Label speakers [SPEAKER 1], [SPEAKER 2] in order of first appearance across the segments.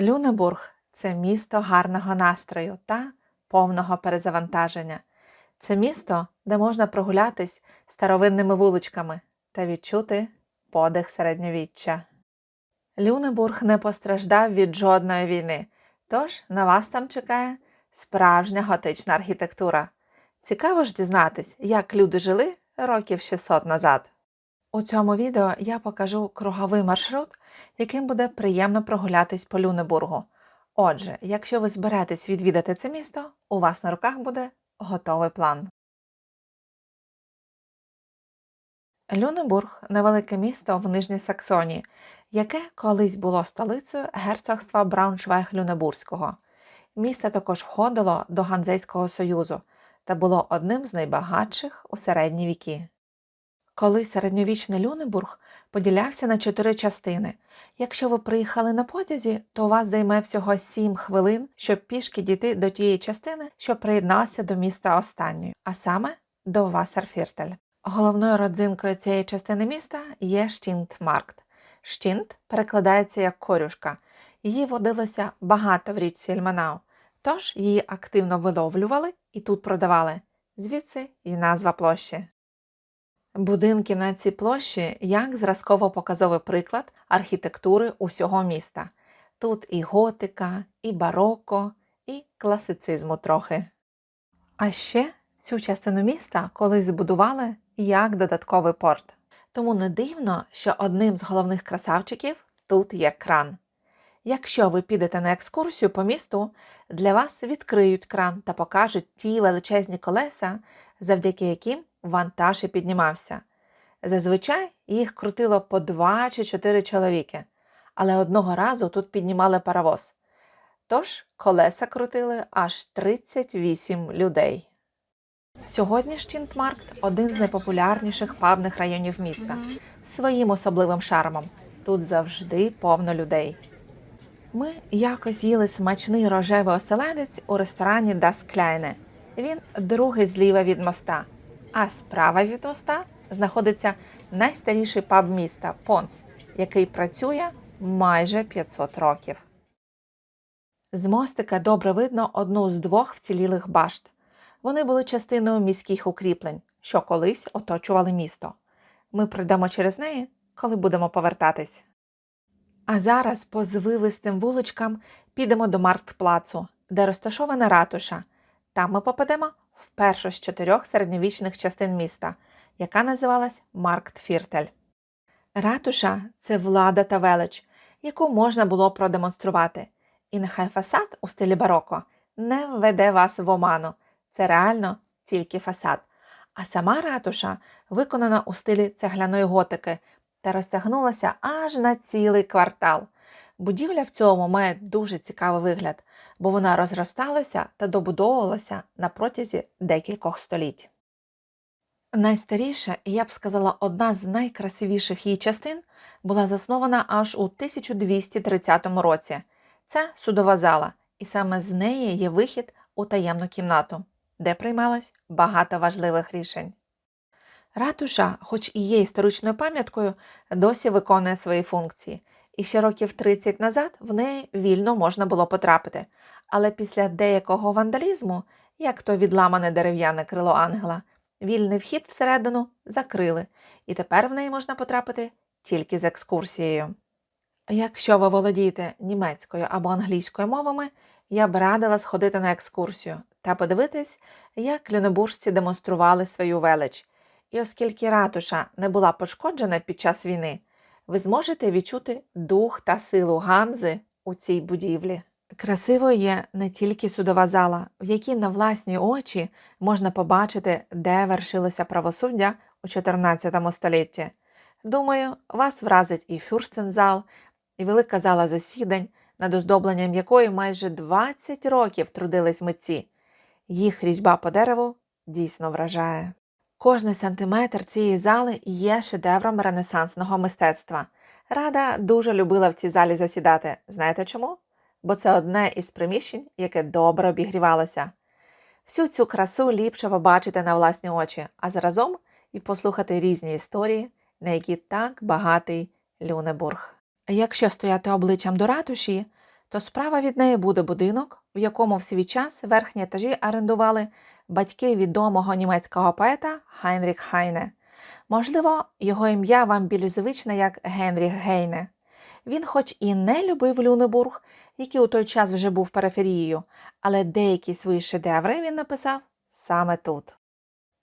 [SPEAKER 1] Люнебург це місто гарного настрою та повного перезавантаження. Це місто, де можна прогулятись старовинними вуличками та відчути подих середньовіччя. Люнебург не постраждав від жодної війни, тож на вас там чекає справжня готична архітектура. Цікаво ж дізнатись, як люди жили років 600 назад. У цьому відео я покажу круговий маршрут, яким буде приємно прогулятись по Люнебургу. Отже, якщо ви зберетесь відвідати це місто, у вас на руках буде готовий план. Люнебург невелике місто в Нижній Саксонії, яке колись було столицею герцогства Брауншвейг-Люнебурзького. Місто також входило до Ганзейського союзу та було одним з найбагатших у середні віки. Колись середньовічний Люнебург поділявся на чотири частини. Якщо ви приїхали на потязі, то у вас займе всього 7 хвилин, щоб пішки дійти до тієї частини, що приєдналася до міста останньої, а саме до Вассерфіртель. Головною родзинкою цієї частини міста є Штінтмаркт. Штінт перекладається як корюшка. Її водилося багато в річці Ельманау, тож її активно виловлювали і тут продавали. Звідси і назва площі. Будинки на цій площі як зразково-показовий приклад архітектури усього міста. Тут і готика, і бароко, і класицизму трохи. А ще цю частину міста колись збудували як додатковий порт. Тому не дивно, що одним з головних красавчиків тут є кран. Якщо ви підете на екскурсію по місту, для вас відкриють кран та покажуть ті величезні колеса, завдяки яким вантаж і піднімався. Зазвичай їх крутило по два чи чотири чоловіки, але одного разу тут піднімали паровоз. Тож колеса крутили аж 38 людей. Сьогодні Штінтмаркт один з найпопулярніших пабних районів міста своїм особливим шармом. Тут завжди повно людей. Ми якось їли смачний рожевий оселедець у ресторані Das Kleine. Він другий зліва від моста, а справа від моста знаходиться найстаріший паб міста Понс, який працює майже 500 років. З мостика добре видно одну з двох вцілілих башт. Вони були частиною міських укріплень, що колись оточували місто. Ми пройдемо через неї, коли будемо повертатись. А зараз по звивистим вуличкам підемо до Марктплацу, де розташована ратуша. Там ми попадемо в першу з чотирьох середньовічних частин міста, яка називалась Марктфіртель. Ратуша це влада та велич, яку можна було продемонструвати. І нехай фасад у стилі бароко не введе вас в оману. Це реально тільки фасад. А сама ратуша виконана у стилі цегляної готики та розтягнулася аж на цілий квартал. Будівля в цьому має дуже цікавий вигляд, бо вона розросталася та добудовувалася на протязі декількох століть. Найстаріша, і я б сказала, одна з найкрасивіших її частин була заснована аж у 1230 році. Це судова зала, і саме з неї є вихід у таємну кімнату, де приймалось багато важливих рішень. Ратуша, хоч і є історичною пам'яткою, досі виконує свої функції, і ще років 30 назад в неї вільно можна було потрапити. Але після деякого вандалізму, як то відламане дерев'яне крило ангела, вільний вхід всередину закрили, і тепер в неї можна потрапити тільки з екскурсією. Якщо ви володієте німецькою або англійською мовами, я б радила сходити на екскурсію та подивитись, як люнебуржці демонстрували свою велич. І оскільки ратуша не була пошкоджена під час війни, ви зможете відчути дух та силу Ганзи у цій будівлі. Красивою є не тільки судова зала, в якій на власні очі можна побачити, де вершилося правосуддя у 14 столітті. Думаю, вас вразить і фюрстензал, і велика зала засідань, над оздобленням якої майже 20 років трудились митці. Їх різьба по дереву дійсно вражає. Кожний сантиметр цієї зали є шедевром ренесансного мистецтва. Рада дуже любила в цій залі засідати. Знаєте чому? Бо це одне із приміщень, яке добре обігрівалося. Всю цю красу ліпше побачити на власні очі, а заразом і послухати різні історії, на які так багатий Люнебург. Якщо стояти обличчям до ратуші, то справа від неї буде будинок, в якому в свій час верхні етажі орендували батьки відомого німецького поета Хайнріх Хайне. Можливо, його ім'я вам більш звичне як Генріх Гейне. Він, хоч і не любив Люнебург, який у той час вже був периферією, але деякі свої шедеври він написав саме тут.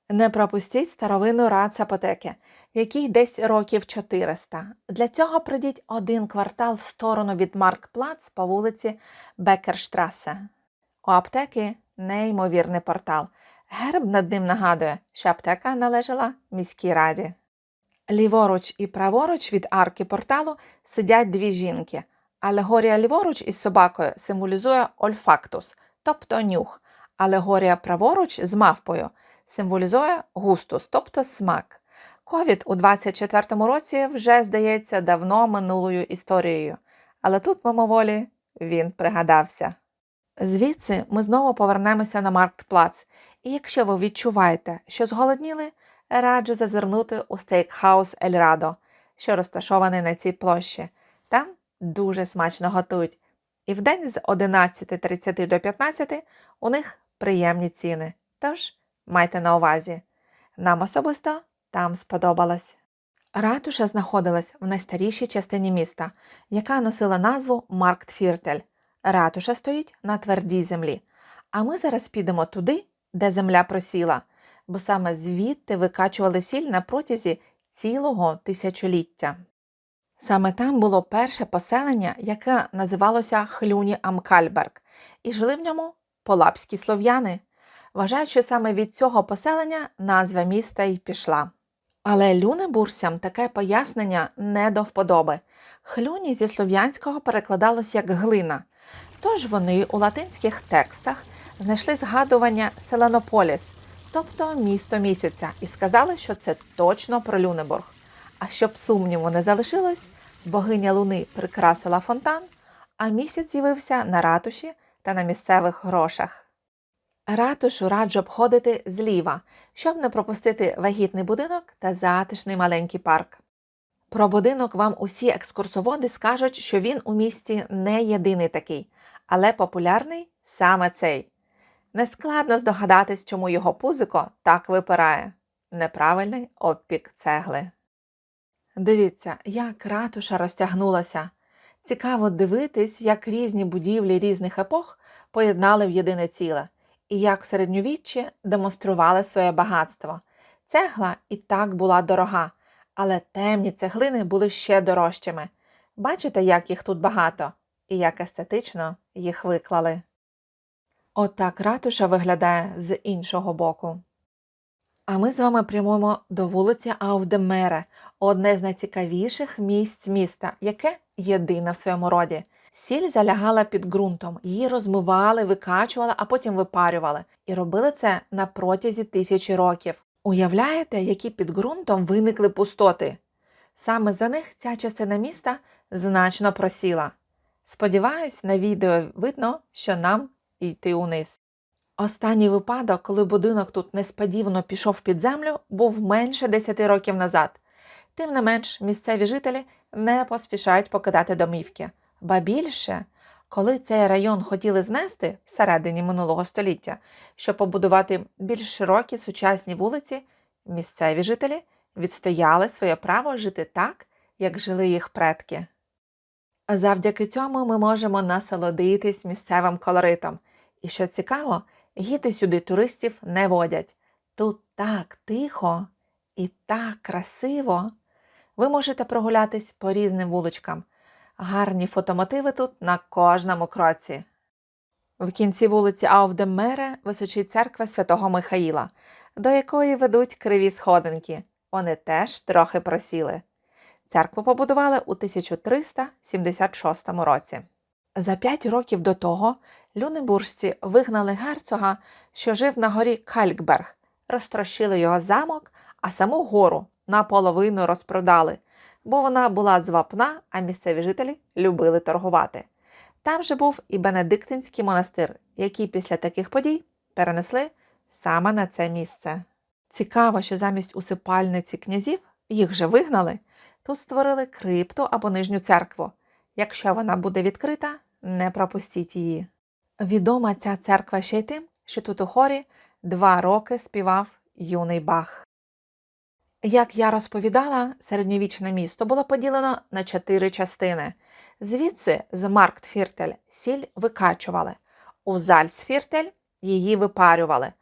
[SPEAKER 1] Не пропустіть старовинну рацапотеки, який десь років 400. Для цього пройдіть один квартал в сторону від Маркплац по вулиці Бекерштрасе. У аптеки неймовірний портал. Герб над ним нагадує, що аптека належала міській раді. Ліворуч і праворуч від арки порталу сидять дві жінки. Алегорія ліворуч із собакою символізує ольфактус, тобто нюх. Алегорія праворуч з мавпою символізує густус, тобто смак. Ковід у 24-му році вже здається давно минулою історією, але тут мимоволі він пригадався. Звідси ми знову повернемося на Марктплац, і якщо ви відчуваєте, що зголодніли, раджу зазирнути у стейкхаус Ельрадо, що розташований на цій площі. Там дуже смачно готують. І вдень з 11.30 до 15 у них приємні ціни. Тож майте на увазі. Нам особисто там сподобалось. Ратуша знаходилась в найстарішій частині міста, яка носила назву Марктфіртель. Ратуша стоїть на твердій землі. А ми зараз підемо туди, де земля просіла, бо саме звідти викачували сіль на протязі цілого тисячоліття. Саме там було перше поселення, яке називалося Хлюні Амкальберг, і жили в ньому полапські слов'яни. Вважають, що саме від цього поселення назва міста й пішла. Але люнебурсям таке пояснення не до вподоби. Хлюні зі слов'янського перекладалось як глина. Тож вони у латинських текстах знайшли згадування Селенополіс, тобто місто місяця, і сказали, що це точно про Люнебург. А щоб сумніву не залишилось, богиня Луни прикрасила фонтан, а місяць з'явився на ратуші та на місцевих грошах. Ратушу раджу обходити зліва, щоб не пропустити вагітний будинок та затишний маленький парк. Про будинок вам усі екскурсоводи скажуть, що він у місті не єдиний такий, але популярний саме цей. Нескладно здогадатись, чому його пузико так випирає. Неправильний обпік цегли. Дивіться, як ратуша розтягнулася. Цікаво дивитись, як різні будівлі різних епох поєднали в єдине ціле, і як в середньовіччі демонстрували своє багатство. Цегла і так була дорога, але темні цеглини були ще дорожчими. Бачите, як їх тут багато, і як естетично їх виклали. Отак ратуша виглядає з іншого боку. А ми з вами прямуємо до вулиці Аувдемере, одне з найцікавіших місць міста, яке єдине в своєму роді. Сіль залягала під ґрунтом, її розмивали, викачували, а потім випарювали. І робили це на протязі тисячі років. Уявляєте, які під ґрунтом виникли пустоти? Саме за них ця частина міста значно просіла. Сподіваюсь, на відео видно, що нам йти униз. Останній випадок, коли будинок тут несподівано пішов під землю, був менше 10 років назад. Тим не менш, місцеві жителі не поспішають покидати домівки. Ба більше, коли цей район хотіли знести всередині минулого століття, щоб побудувати більш широкі сучасні вулиці, місцеві жителі відстояли своє право жити так, як жили їх предки. Завдяки цьому ми можемо насолодитись місцевим колоритом. І що цікаво, гіди сюди туристів не водять. Тут так тихо і так красиво. Ви можете прогулятись по різним вуличкам. Гарні фотомотиви тут на кожному кроці. В кінці вулиці Аувдемере височить церква святого Михаїла, до якої ведуть криві сходинки. Вони теж трохи просіли. Церкву побудували у 1376 році. За п'ять років до того люнебуржці вигнали герцога, що жив на горі Калькберг, розтрощили його замок, а саму гору наполовину розпродали, бо вона була з вапна, а місцеві жителі любили торгувати. Там же був і Бенедиктинський монастир, який після таких подій перенесли саме на це місце. Цікаво, що замість усипальниці князів їх же вигнали, тут створили крипту або нижню церкву. Якщо вона буде відкрита, не пропустіть її. Відома ця церква ще й тим, що тут у хорі два роки співав юний Бах. Як я розповідала, середньовічне місто було поділено на чотири частини. Звідси з Марктфіртель сіль викачували, у Зальцфіртель її випарювали,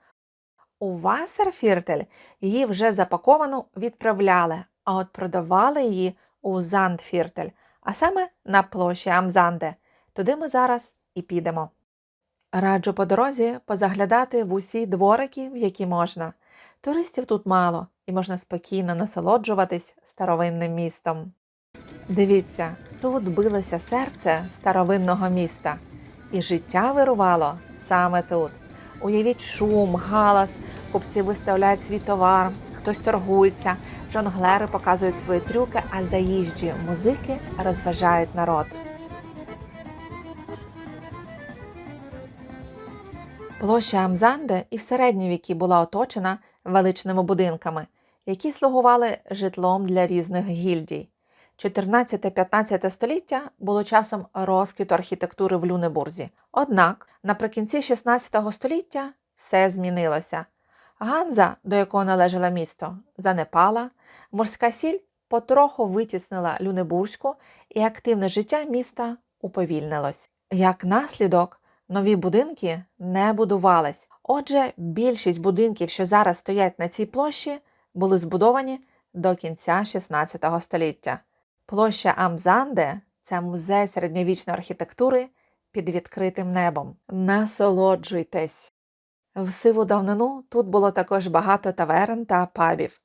[SPEAKER 1] у Вассерфіртель її вже запаковану відправляли, а от продавали її у Зандфіртель, а саме на площі Амзанде. Туди ми зараз і підемо. Раджу по дорозі позаглядати в усі дворики, в які можна. Туристів тут мало, і можна спокійно насолоджуватись старовинним містом. Дивіться, тут билося серце старовинного міста, і життя вирувало саме тут. Уявіть шум, галас, купці виставляють свій товар, хтось торгується, жонглери показують свої трюки, а заїжджі музики розважають народ. Площа Амзанде і в середні віки була оточена величними будинками, які слугували житлом для різних гільдій. 14-15 століття було часом розквіту архітектури в Люнебурзі. Однак наприкінці 16 століття все змінилося. Ганза, до якого належало місто, занепала, морська сіль потроху витіснила Люнебурзьку, і активне життя міста уповільнилось. Як наслідок, нові будинки не будувались. Отже, більшість будинків, що зараз стоять на цій площі, були збудовані до кінця 16 століття. Площа Амзанде це музей середньовічної архітектури під відкритим небом. Насолоджуйтесь! В сиву давнину тут було також багато таверн та пабів.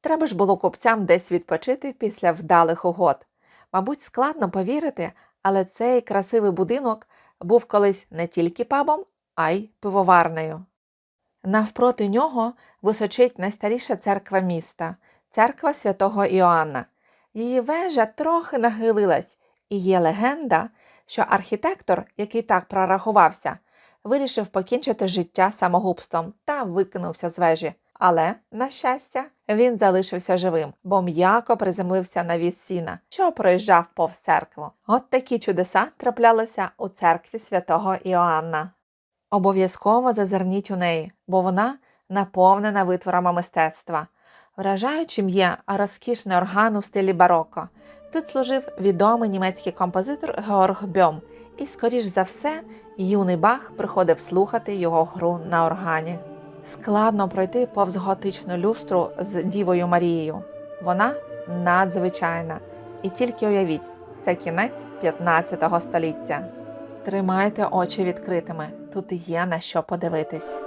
[SPEAKER 1] Треба ж було купцям десь відпочити після вдалих угод. Мабуть, складно повірити, але цей красивий будинок був колись не тільки пабом, а й пивоварнею. Навпроти нього височить найстаріша церква міста церква святого Іоанна. Її вежа трохи нахилилась, і є легенда, що архітектор, який так прорахувався, вирішив покінчити життя самогубством та викинувся з вежі. Але, на щастя, він залишився живим, бо м'яко приземлився на віз сіна, що проїжджав повз церкву. От такі чудеса траплялися у церкві святого Іоанна. Обов'язково зазирніть у неї, бо вона наповнена витворами мистецтва. Вражаючим є розкішний орган у стилі бароко. Тут служив відомий німецький композитор Георг Бьом, і, скоріш за все, юний Бах приходив слухати його гру на органі. Складно пройти повз готичну люстру з Дівою Марією. Вона надзвичайна. І тільки уявіть, це кінець 15 століття. Тримайте очі відкритими, тут є на що подивитись.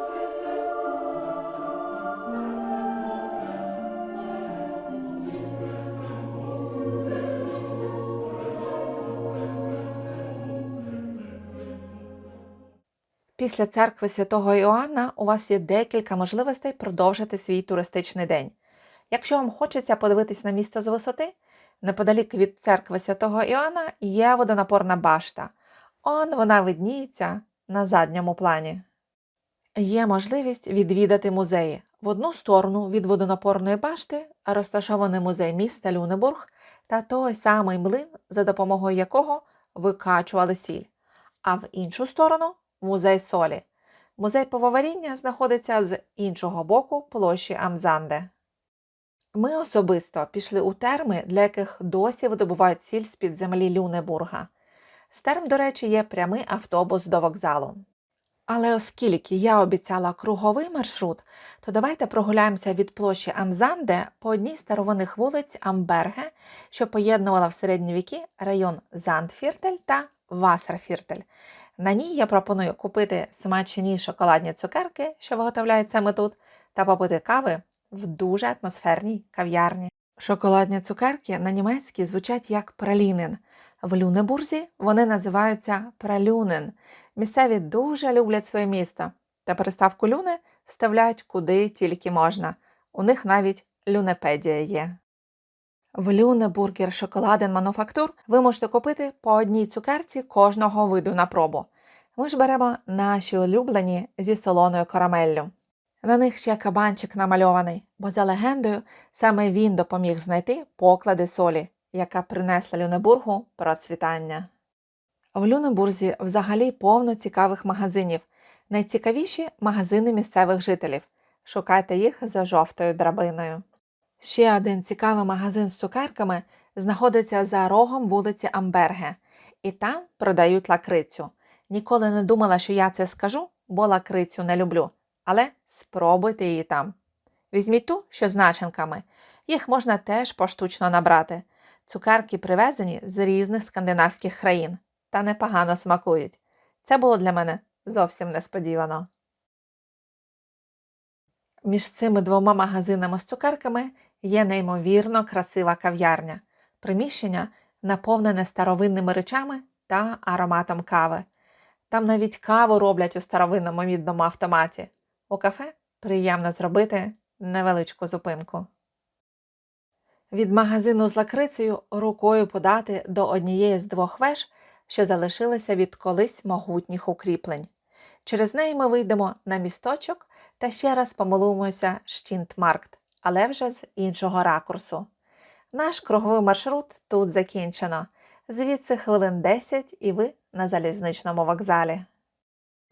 [SPEAKER 1] Після церкви святого Іоанна у вас є декілька можливостей продовжити свій туристичний день. Якщо вам хочеться подивитись на місто з висоти, неподалік від церкви святого Іоанна є водонапорна башта. Он вона видніється на задньому плані. Є можливість відвідати музеї. В одну сторону від водонапорної башти розташований музей міста Люнебург та той самий млин, за допомогою якого викачували сіль, а в іншу сторону музей солі. Музей пивоваріння знаходиться з іншого боку площі Амзанде. Ми особисто пішли у терми, для яких досі видобувають сіль з-під землі Люнебурга. З терм, до речі, є прямий автобус до вокзалу. Але оскільки я обіцяла круговий маршрут, то давайте прогуляємося від площі Амзанде по одній з старовинних вулиць Амберге, що поєднувала в середні віки район Зандфіртель та Вассерфіртель. На ній я пропоную купити смачні шоколадні цукерки, що виготовляють саме тут, та попити кави в дуже атмосферній кав'ярні. Шоколадні цукерки на німецькій звучать як пралінен. В Люнебурзі вони називаються пралюнен. Місцеві дуже люблять своє місто, та переставку люни вставляють куди тільки можна. У них навіть люнепедія є. В Люнебургер Шоколаден Мануфактур ви можете купити по одній цукерці кожного виду на пробу. Ми ж беремо наші улюблені зі солоною карамеллю. На них ще кабанчик намальований, бо за легендою саме він допоміг знайти поклади солі, яка принесла Люнебургу процвітання. В Люнебурзі взагалі повно цікавих магазинів. Найцікавіші магазини місцевих жителів. Шукайте їх за жовтою драбиною. Ще один цікавий магазин з цукерками знаходиться за рогом вулиці Амберге, і там продають лакрицю. Ніколи не думала, що я це скажу, бо лакрицю не люблю. Але спробуйте її там. Візьміть ту, що з начинками. Їх можна теж поштучно набрати. Цукерки привезені з різних скандинавських країн та непогано смакують. Це було для мене зовсім несподівано. Між цими двома магазинами з цукерками є неймовірно красива кав'ярня. Приміщення наповнене старовинними речами та ароматом кави. Там навіть каву роблять у старовинному мідному автоматі. У кафе приємно зробити невеличку зупинку. Від магазину з лакрицею рукою подати до однієї з двох веж, що залишилися від колись могутніх укріплень. Через неї ми вийдемо на місточок та ще раз помилуємося Штінтмаркт, але вже з іншого ракурсу. Наш круговий маршрут тут закінчено. Звідси хвилин 10 і ви на залізничному вокзалі.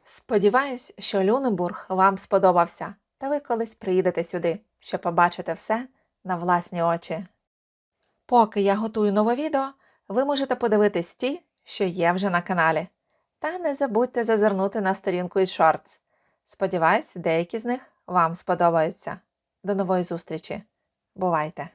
[SPEAKER 1] Сподіваюсь, що Люнебург вам сподобався, та ви колись приїдете сюди, щоб побачити все на власні очі. Поки я готую нове відео, ви можете подивитись ті, що є вже на каналі. Та не забудьте зазирнути на сторінку із Shorts. Сподіваюсь, деякі з них вам сподобаються. До нової зустрічі. Бувайте!